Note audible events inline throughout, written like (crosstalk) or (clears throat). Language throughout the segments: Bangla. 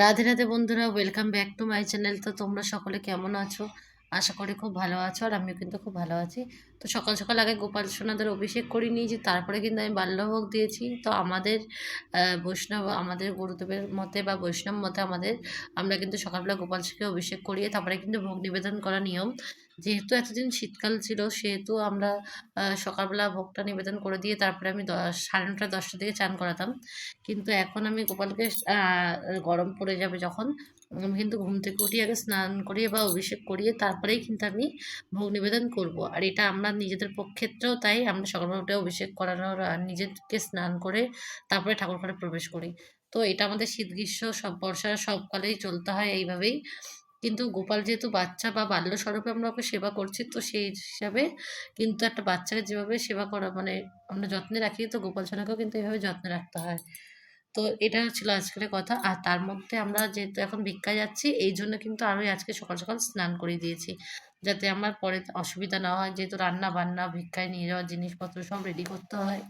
রাধে রাধে বন্ধুরা welcome back to my channel তো তোমরা সকলে কেমন আছো? আশা করি খুব ভালো আছো আর আমিও কিন্তু খুব ভালো আছি। তো সকাল সকাল আগে গোপাল সোনাদের অভিষেক করে নিয়েছি, তারপরে কিন্তু আমি বাল্যভোগ দিয়েছি। তো আমাদের বৈষ্ণব, আমাদের গুরুদেবের মতে বা বৈষ্ণব মতে আমাদের, আমরা কিন্তু সকালবেলা গোপাল সোনাকে অভিষেক করিয়ে তারপরে কিন্তু ভোগ নিবেদন করা নিয়ম। যেহেতু এতদিন শীতকাল ছিল, সেহেতু আমরা সকালবেলা ভোগটা নিবেদন করে দিয়ে তারপরে আমি দশ সাড়ে নটা, দশটা দিকে চান করাতাম। কিন্তু এখন আমি গোপালকে গরম পড়ে যাবে যখন, আমি কিন্তু ঘুম থেকে উঠে আগে স্নান করিয়ে বা অভিষেক করিয়ে তারপরেই কিন্তু আমি ভোগ নিবেদন করব। আর এটা আমরা নিজেদের ক্ষেত্রেও তাই, আমরা সকালবেলা উঠে অভিষেক করানোর নিজেকে স্নান করে তারপরে ঠাকুর ঘরে প্রবেশ করি। তো এটা আমাদের শীত গ্রীষ্ম, সব বর্ষা সবকালেই চলতে হয় এইভাবেই। কিন্তু গোপাল যেহেতু বাচ্চা বা বাল্য স্বরূপে আমরা ওকে সেবা করছি, তো সেই হিসাবে কিন্তু একটা বাচ্চাকে যেভাবে সেবা করা মানে আমরা যত্নে রাখি, তো গোপাল সোনাকেও কিন্তু এভাবে যত্নে রাখতে হয়। তো এটা ছিল আজকের কথা। আর তার মধ্যে আমরা যেহেতু এখন ভিক্ষায় যাচ্ছি, এই জন্য কিন্তু আমি আজকে সকাল সকাল স্নান করে দিয়েছি। যাতে আমার পরে অসুবিধা না হয়, যেহেতু রান্না বান্না ভিক্ষায় নিয়ে যাওয়ার জিনিসপত্র সব রেডি করতে হয়।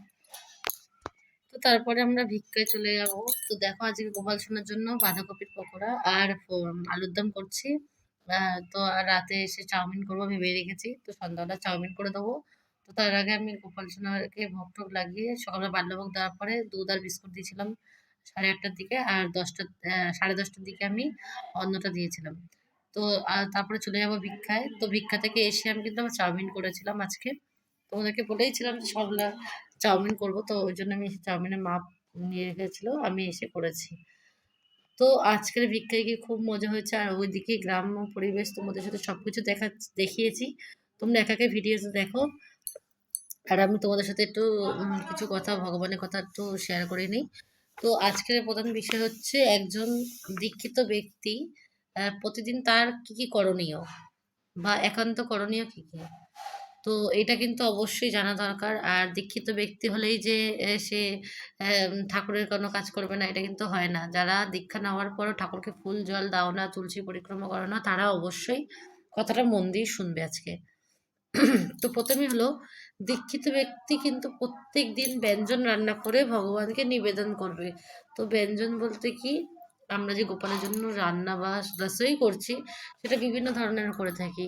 তো তারপরে আমরা ভিক্ষায় চলে যাব। তো দেখো আজকে গোপাল সোনার জন্য বাঁধাকপির পকোড়া আর আলুর দম করছি। তো রাতে এসে চাউমিন করব ভেবে রেখেছি তো সন্ধ্যাবেলা চাউমিন করে দেবো। তো তার আগে আমি গোপাল সোনাকে ভোগ টোগ লাগিয়ে সকালে বাল্যভোগ দেওয়ার পরে দুধ আর বিস্কুট দিয়েছিলাম সাড়ে আটটার দিকে আর দশটা সাড়ে দশটার দিকে আমি অন্নটা দিয়েছিলাম। তো তারপরে চলে যাব ভিক্ষায়। তো ভিক্ষা থেকে এসে আমি কিন্তু আমার চাউমিন করেছিলাম আজকে। তোমাদেরকে বলেইছিলাম যে সবগুলা চাউমিন করব। তো ওই জন্য আমি চাউমিনের মাপ নিয়ে রেখেছিল, আমি এসে করেছি। তো আজকের ভিক্ষায় গিয়ে খুব মজা হয়েছে। আর ওইদিকে গ্রাম্য পরিবেশ তোমাদের সাথে সব কিছু দেখা, দেখিয়েছি। তোমরা এক একাকে ভিডিওতে দেখো। আর আমি তোমাদের সাথে একটু কিছু কথা, ভগবানের কথা একটু শেয়ার করে নিই। তো আজকের প্রধান বিষয় হচ্ছে একজন দীক্ষিত ব্যক্তি প্রতিদিন তার কি কি করণীয়? বা একান্ত করণীয় কি কি? তো এটা কিন্তু অবশ্যই জানা দরকার। আর দীক্ষিত ব্যক্তি হলেই যে সে ঠাকুরের কোনো কাজ করবে না, এটা কিন্তু হয় না। যারা দীক্ষা নেওয়ার পরও ঠাকুরকে ফুল জল দাও না, তুলসী পরিক্রমা করো না, তারা অবশ্যই কথাটা মন দিয়ে শুনবে আজকে। (clears throat) তো প্রথমে হলো, দীক্ষিত ব্যক্তি কিন্তু প্রত্যেক দিন ব্যঞ্জন রান্না করে ভগবানকে নিবেদন করবে। তো ব্যঞ্জন বলতে কি? আমরা যে গোপালের জন্য রান্না বা রসই করছি, সেটা বিভিন্ন ধরনের করে থাকি।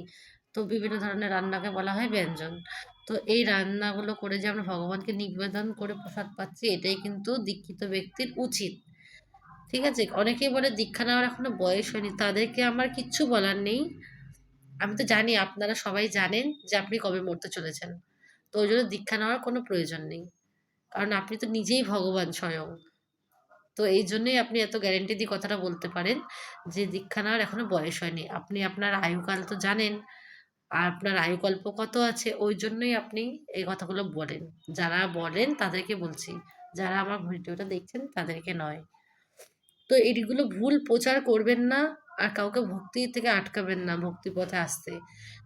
তো বিভিন্ন ধরনের রান্নাকে বলা হয় ব্যঞ্জন। তো এই রান্নাগুলো করে যে আমরা ভগবানকে নিবেদন করে প্রসাদ পাচ্ছি, এটাই কিন্তু দীক্ষিত ব্যক্তির উচিত। ঠিক আছে? অনেকেই বলে দীক্ষা নেওয়ার এখনও বয়স হয়নি, তাদেরকে আমার কিচ্ছু বলার নেই। আমি তো জানি আপনারা সবাই জানেন যে আপনি কবে মরতে চলেছেন। তো ওই জন্য দীক্ষা নেওয়ার কোনো প্রয়োজন নেই। কারণ আপনি তো নিজেই ভগবান স্বয়ং। তো এই জন্যই আপনি এত গ্যারেন্টি দিয়ে কথাটা বলতে পারেন যে দীক্ষা নেওয়ার এখনও বয়স হয়নি। আপনি আপনার আয়ুকাল তো জানেন। আর আপনার আয়ুকল্প কত আছে, ওই জন্যই আপনি এই কথাগুলো বলেন। যারা বলেন তাদেরকে বলছি, যারা আমার ভিডিওটা দেখছেন তাদেরকে নয়। তো এইগুলো ভুল প্রচার করবেন না আর কাউকে ভক্তি থেকে আটকাবেন না, ভক্তি পথে আসতে।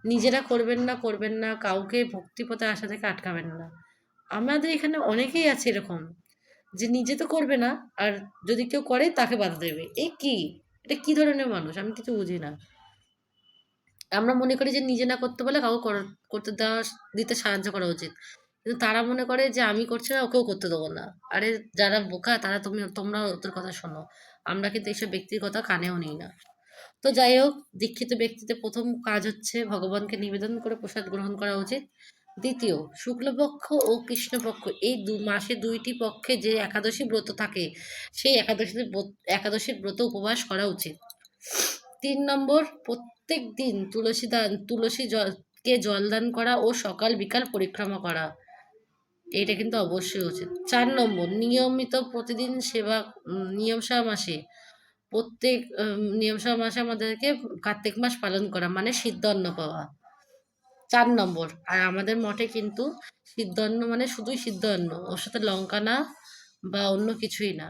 নিজেরা করবেন না করবেন না, কাউকে ভক্তি পথে আসা থেকে আটকাবেন না। আমাদের এখানে অনেকেই আছে এরকম, যে নিজে তো করবে না, আর যদি কেউ করে তাকে বাধা দেবে। এ কি? এটা কি ধরনের মানুষ? আমি কিছু বুঝি না। আমরা মনে করি যে নিজে না করতে বলে কাউকে কর- করতে দেওয়া, দিতে সাহায্য করা উচিত। কিন্তু তারা মনে করে যে আমি করছি না, ওকেও করতে দেবো না। আরে যারা বোকা, তারা তুমি, তোমরা ওদের কথা শোনো। আমরা কিন্তু এইসব ব্যক্তির কথা কানেও নিই না। তো যাই হোক, দীক্ষিত ব্যক্তিতে প্রথম কাজ হচ্ছে ভগবানকে নিবেদন করে প্রসাদ গ্রহণ করা উচিত। দ্বিতীয়, শুক্লপক্ষ ও কৃষ্ণপক্ষ, এই দু, মাসে দুইটি পক্ষে যে একাদশী ব্রত থাকে, সেই একাদশী একাদশীর ব্রত উপবাস করা উচিত। তিন নম্বর প্রত্যেক দিন তুলসী দান তুলসী জলকে জলদান করা ও সকাল বিকাল পরিক্রমা করা। এইটা কিন্তু অবশ্যই উচিত। চার নম্বর নিয়মিত প্রতিদিন সেবা উম, নিয়মসা মাসে। প্রত্যেক উম, নিয়মসা মাসে আমাদেরকে কার্তিক মাস পালন করা মানে সিদ্ধ অন্ন পাওয়া। চার নম্বর আর আমাদের মঠে কিন্তু সিদ্ধ অন্ন মানে শুধুই সিদ্ধ অন্ন ওর সাথে লঙ্কা না বা অন্য কিছুই না।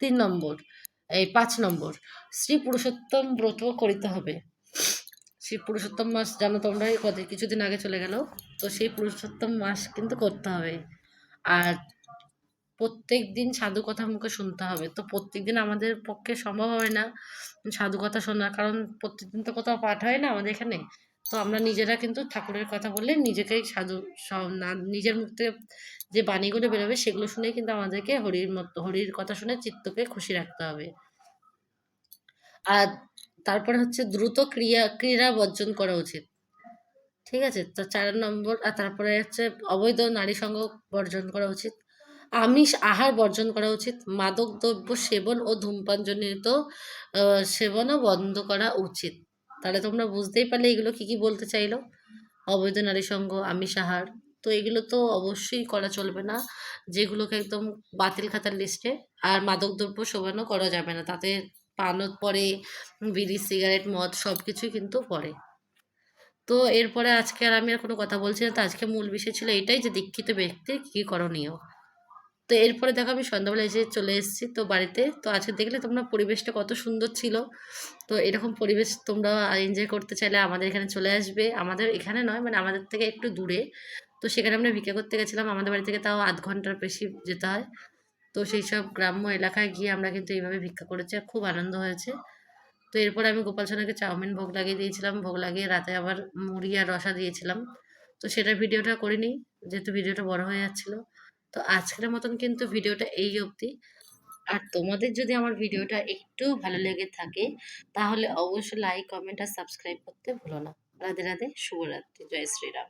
তিন নম্বর এই পাঁচ নম্বর, শ্রী পুরুষোত্তম ব্রত করিতে হবে। শ্রী পুরুষোত্তম মাস জানো তোমরা কত কিছুদিন আগে চলে গেল, তো সেই পুরুষোত্তম মাস কিন্তু করতে হবে। আর প্রত্যেক দিন সাধু কথা মুখে শুনতে হবে, তো প্রত্যেক দিন আমাদের পক্ষে সম্ভব হবে না সাধু কথা শোনা কারণ প্রত্যেকদিন তো কোথাও পাঠ হয় না আমাদের এখানে। তো আমরা নিজেরা কিন্তু ঠাকুরের কথা বললে নিজেকেই সাধু নিজের মুখ থেকে যে বাণীগুলো বেরোবে সেগুলো শুনেই কিন্তু আমাদেরকে হরির মতো, হরির কথা শুনে চিত্তকে খুশি রাখতে হবে। আর তারপরে হচ্ছে দ্রুত ক্রিয়া, ক্রীড়া বর্জন করা উচিত। ঠিক আছে? তো চার নম্বর, আর তারপরে হচ্ছে অবৈধ নারী সঙ্গ বর্জন করা উচিত। আমিষ আহার বর্জন করা উচিত। মাদক দ্রব্য সেবন ও ধূমপানজনিত সেবনও বন্ধ করা উচিত। তাহলে তোমরা বুঝতেই পারলে এগুলো কি কি বলতে চাইলো। অবৈধ নারী সঙ্গ, আমিষ আহার, তো এগুলো তো অবশ্যই করা চলবে না। যেগুলোকে একদম বাতিল খাতার লিস্টে আর মাদকদ্রব্য সেবনও করা যাবে না। তাতে পানও পড়ে বিড়ি সিগারেট মদ সব কিছুই কিন্তু পড়ে। তো এরপরে আজকে আর আমি আর কোনো কথা বলছি না। তো আজকে মূল বিষয় ছিল এটাই যে দীক্ষিত ব্যক্তির কী করণীয়। তো এরপরে দেখো আমি সন্ধ্যাবেলা এসে চলে এসেছি তো বাড়িতে। তো আজকে দেখলে তোমরা পরিবেশটা কত সুন্দর ছিল। তো এরকম পরিবেশ তোমরা এনজয় করতে চাইলে আমাদের এখানে চলে আসবে। আমাদের এখানে নয় মানে আমাদের থেকে একটু দূরে। তো সেখানে আমরা ভিক্ষা করতে গেছিলাম। আমাদের বাড়ি থেকে তাও আধ ঘণ্টার বেশি যেতে হয়। তো সেই সব গ্রাম্য এলাকায় গিয়ে আমরা কিন্তু এইভাবে ভিক্ষা করেছি আর খুব আনন্দ হয়েছে। তো এরপর আমি গোপাল সোনাকে চাউমিন ভোগ লাগিয়ে দিয়েছিলাম। ভোগ লাগিয়ে রাতে আবার মুড়ি আর রসা দিয়েছিলাম। তো সেটার ভিডিওটা করিনি, যেহেতু ভিডিওটা বড় হয়ে যাচ্ছিল। তো আজকের মতন কিন্তু ভিডিওটা এই অবধি। আর তোমাদের যদি আমার ভিডিওটা একটু ভালো লেগে থাকে, তাহলে অবশ্যই লাইক কমেন্ট আর সাবস্ক্রাইব করতে ভুলো না। রাধে রাধে, শুভরাত্রি, জয় শ্রীরাম।